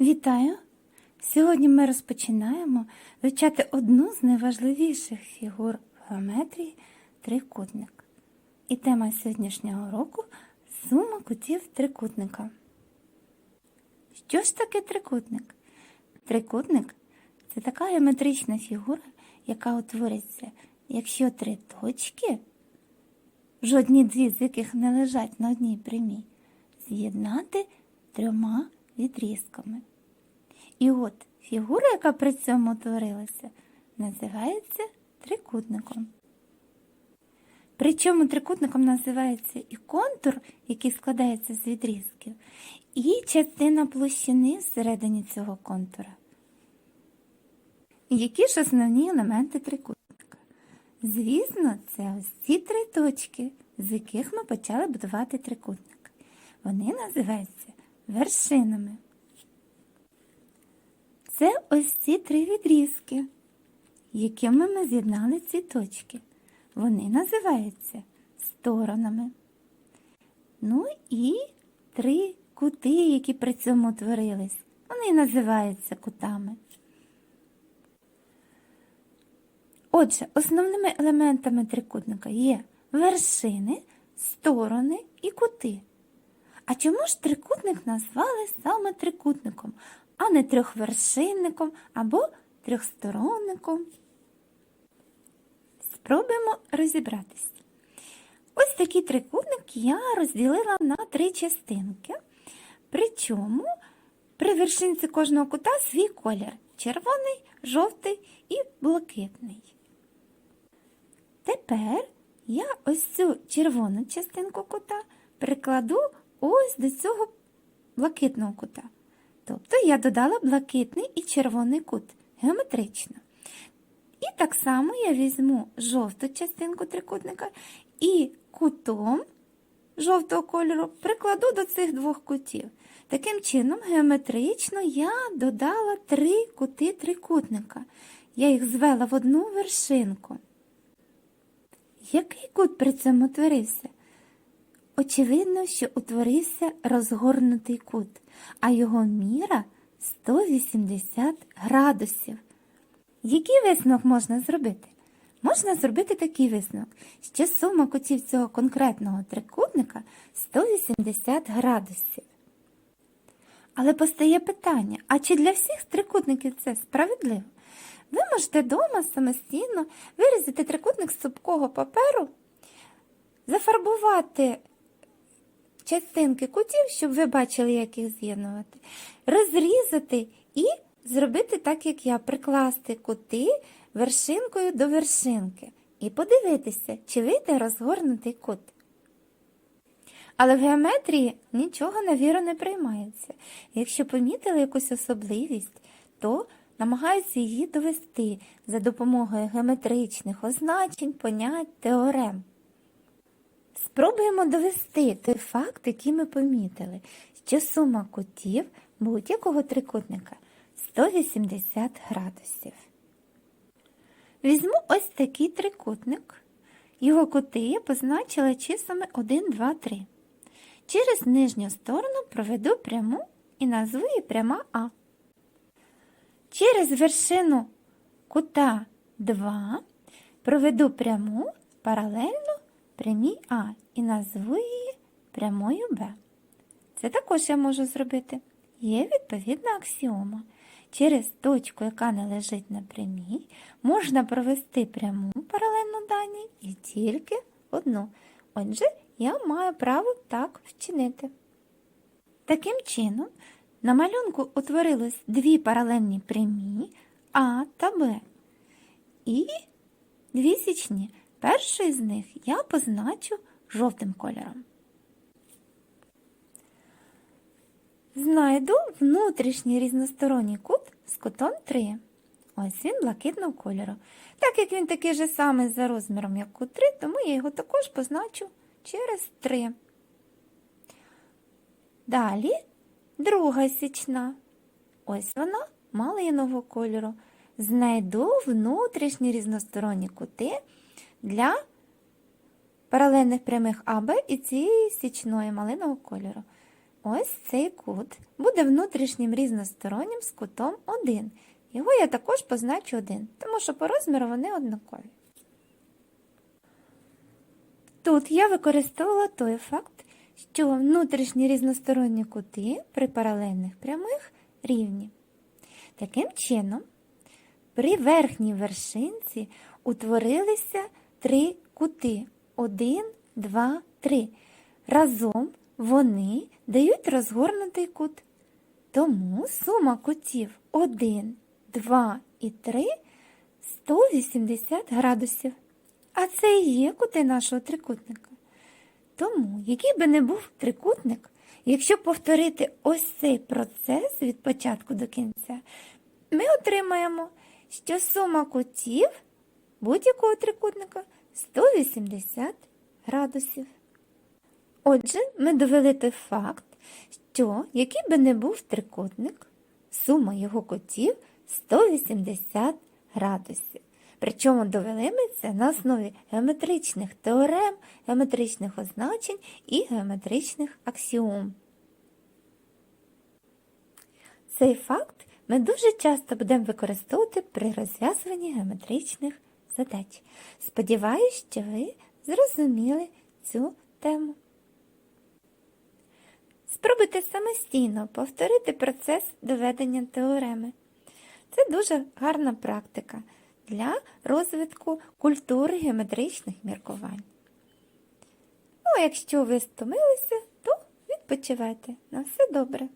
Вітаю! Сьогодні ми розпочинаємо вивчати одну з найважливіших фігур в геометрії трикутник. І тема сьогоднішнього уроку сума кутів трикутника. Що ж таке трикутник? Трикутник це така геометрична фігура, яка утвориться, якщо три точки, жодні дві з яких не лежать на одній прямій, з'єднати трьома відрізками. І от фігура, яка при цьому утворилася, називається трикутником. Причому трикутником називається і контур, який складається з відрізків, і частина площини всередині цього контура. Які ж основні елементи трикутника? Звісно, це ось ці три точки, з яких ми почали будувати трикутник. Вони називаються вершинами. Це ось ці три відрізки, якими ми з'єднали ці точки. Вони називаються сторонами. Ну і три кути, які при цьому утворились, вони називаються кутами. Отже, основними елементами трикутника є вершини, сторони і кути. А чому ж трикутник назвали саме трикутником, а не трьохвершинником або трьохсторонником? Спробуємо розібратись. Ось такий трикутник я розділила на три частинки. Причому при вершинці кожного кута свій колір червоний, жовтий і блакитний. Тепер я ось цю червону частинку кута прикладу ось до цього блакитного кута. Тобто я додала блакитний і червоний кут геометрично. І так само я візьму жовту частинку трикутника і кутом жовтого кольору прикладу до цих двох кутів. Таким чином, геометрично я додала три кути трикутника. Я їх звела в одну вершинку. Який кут при цьому утворився? Очевидно, що утворився розгорнутий кут, а його міра 180 градусів. Який висновок можна зробити? Можна зробити такий висновок, що сума кутів цього конкретного трикутника 180 градусів. Але постає питання, а чи для всіх трикутників це справедливо? Ви можете вдома самостійно вирізати трикутник з цупкого паперу, зафарбувати частинки кутів, щоб ви бачили, як їх з'єднувати, розрізати і зробити так, як я, прикласти кути вершинкою до вершинки і подивитися, чи вийде розгорнутий кут. Але в геометрії нічого на віру не приймається. Якщо помітили якусь особливість, то намагаються її довести за допомогою геометричних означень, понять, теорем. Спробуємо довести той факт, який ми помітили, що сума кутів будь-якого трикутника 180 градусів. Візьму ось такий трикутник. Його кути я позначила числами 1, 2, 3. Через нижню сторону проведу пряму і назву її пряма А. Через вершину кута 2 проведу пряму паралельно прямій А і назву її прямою Б. Це також я можу зробити. Є відповідна аксіома. Через точку, яка не лежить на прямій, можна провести пряму паралельно даній і тільки одну. Отже, я маю право так вчинити. Таким чином, на малюнку утворилось дві паралельні прямі А та Б. І дві січні. Перший з них я позначу жовтим кольором. Знайду внутрішній різносторонній кут з кутом 3. Ось він блакитного кольору. Так як він такий же самий за розміром, як кут 3, тому я його також позначу через 3. Далі друга січна. Ось вона малинового кольору. Знайду внутрішні різносторонні кути для паралельних прямих АБ і цієї січної малинового кольору. ось цей кут буде внутрішнім різностороннім з кутом 1. Його я також позначу 1, тому що по розміру вони однакові. Тут я використовувала той факт, що внутрішні різносторонні кути при паралельних прямих рівні. Таким чином, при верхній вершинці утворилися три кути 1, 2, 3. Разом вони дають розгорнутий кут. Тому сума кутів 1, 2 і 3 180 градусів. А це і є кути нашого трикутника. Тому, який би не був трикутник, якщо повторити ось цей процес від початку до кінця, ми отримаємо, що сума кутів будь-якого трикутника 180 градусів. Отже, ми довели той факт, що який би не був трикутник, сума його кутів 180 градусів. Причому довели ми це на основі геометричних теорем, геометричних означень і геометричних аксіом. Цей факт ми дуже часто будемо використовувати при розв'язуванні геометричних задач. Сподіваюсь, що ви зрозуміли цю тему. Спробуйте самостійно повторити процес доведення теореми. Це дуже гарна практика для розвитку культури геометричних міркувань. Ну, а якщо ви стомилися, то відпочивайте. На все добре.